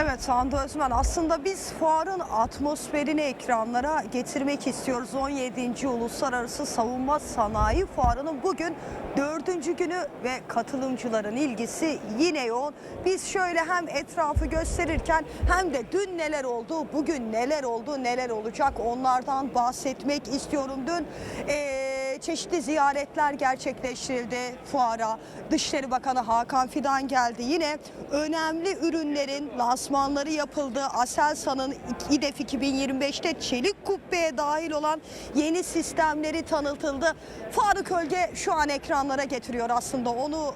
Evet Hande Özmen aslında biz fuarın atmosferini ekranlara getirmek istiyoruz. 17. Uluslararası Savunma Sanayi Fuarı'nın bugün dördüncü günü ve katılımcıların ilgisi yine yoğun. Biz şöyle hem etrafı gösterirken hem de dün neler oldu, bugün neler oldu, neler olacak onlardan bahsetmek istiyorum. Dün eee, çeşitli ziyaretler gerçekleştirildi fuara. Dışişleri Bakanı Hakan Fidan geldi. Yine önemli ürünlerin lansmanları yapıldı. Aselsan'ın İDEF 2025'te çelik kubbeye dahil olan yeni sistemleri tanıtıldı. Faruk Ölge şu an ekranlara getiriyor aslında. Onu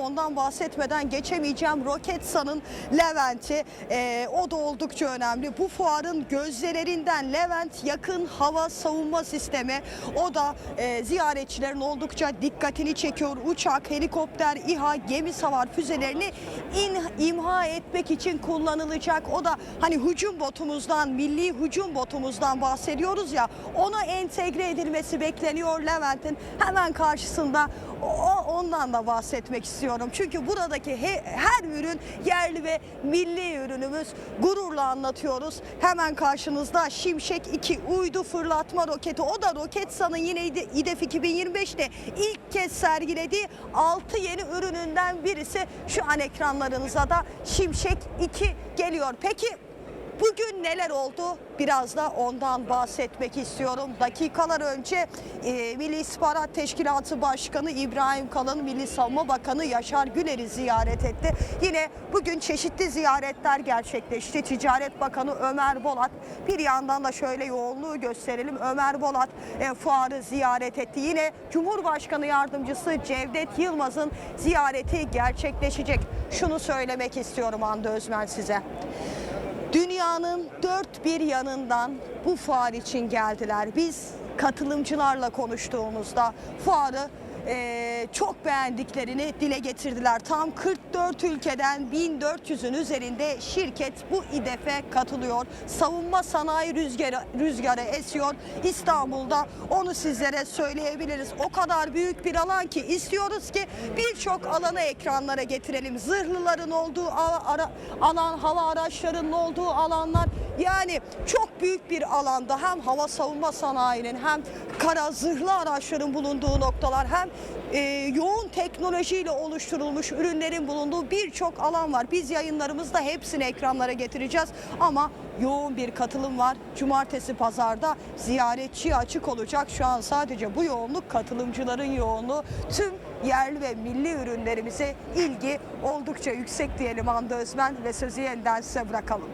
ondan bahsetmeden geçemeyeceğim. Roketsan'ın Levent'i e, o da oldukça önemli. Bu fuarın gözlerinden Levent yakın hava savunma sistemi. O da e, ziyaretçilerin oldukça dikkatini çekiyor. Uçak, helikopter, İHA, gemi savar füzelerini in, imha etmek için kullanılacak. O da hani hücum botumuzdan, milli hücum botumuzdan bahsediyoruz ya. Ona entegre edilmesi bekleniyor Levent'in hemen karşısında. O, ondan da bahsetmek istiyorum. Çünkü buradaki he- her ürün yerli ve milli ürünümüz. Gururla anlatıyoruz. Hemen karşınızda Şimşek 2 uydu fırlatma roketi. O da Roketsan'ın yine İde- İDEF 2025'te ilk kez sergilediği 6 yeni ürününden birisi. Şu an ekranlarınıza da Şimşek 2 geliyor. Peki Bugün neler oldu? Biraz da ondan bahsetmek istiyorum. Dakikalar önce e, Milli İstihbarat Teşkilatı Başkanı İbrahim Kalın, Milli Savunma Bakanı Yaşar Güler'i ziyaret etti. Yine bugün çeşitli ziyaretler gerçekleşti. Ticaret Bakanı Ömer Bolat bir yandan da şöyle yoğunluğu gösterelim. Ömer Bolat e, fuarı ziyaret etti. Yine Cumhurbaşkanı Yardımcısı Cevdet Yılmaz'ın ziyareti gerçekleşecek. Şunu söylemek istiyorum Hande Özmen size. Dünyanın dört bir yanından bu fuar için geldiler. Biz katılımcılarla konuştuğumuzda fuarı eee, çok beğendiklerini dile getirdiler. Tam 44 ülkeden 1400'ün üzerinde şirket bu İDEF'e katılıyor. Savunma sanayi rüzgarı, rüzgarı esiyor İstanbul'da. Onu sizlere söyleyebiliriz. O kadar büyük bir alan ki istiyoruz ki birçok alanı ekranlara getirelim. Zırhlıların olduğu alan, hava araçlarının olduğu alanlar. Yani çok büyük bir alanda hem hava savunma sanayinin hem kara zırhlı araçların bulunduğu noktalar hem e, yoğun teknolojiyle oluşturulmuş ürünlerin bulunduğu birçok alan var. Biz yayınlarımızda hepsini ekranlara getireceğiz ama yoğun bir katılım var. Cumartesi pazarda ziyaretçiye açık olacak. Şu an sadece bu yoğunluk katılımcıların yoğunluğu. Tüm yerli ve milli ürünlerimize ilgi oldukça yüksek diyelim Hande Özmen ve sözü yeniden size bırakalım.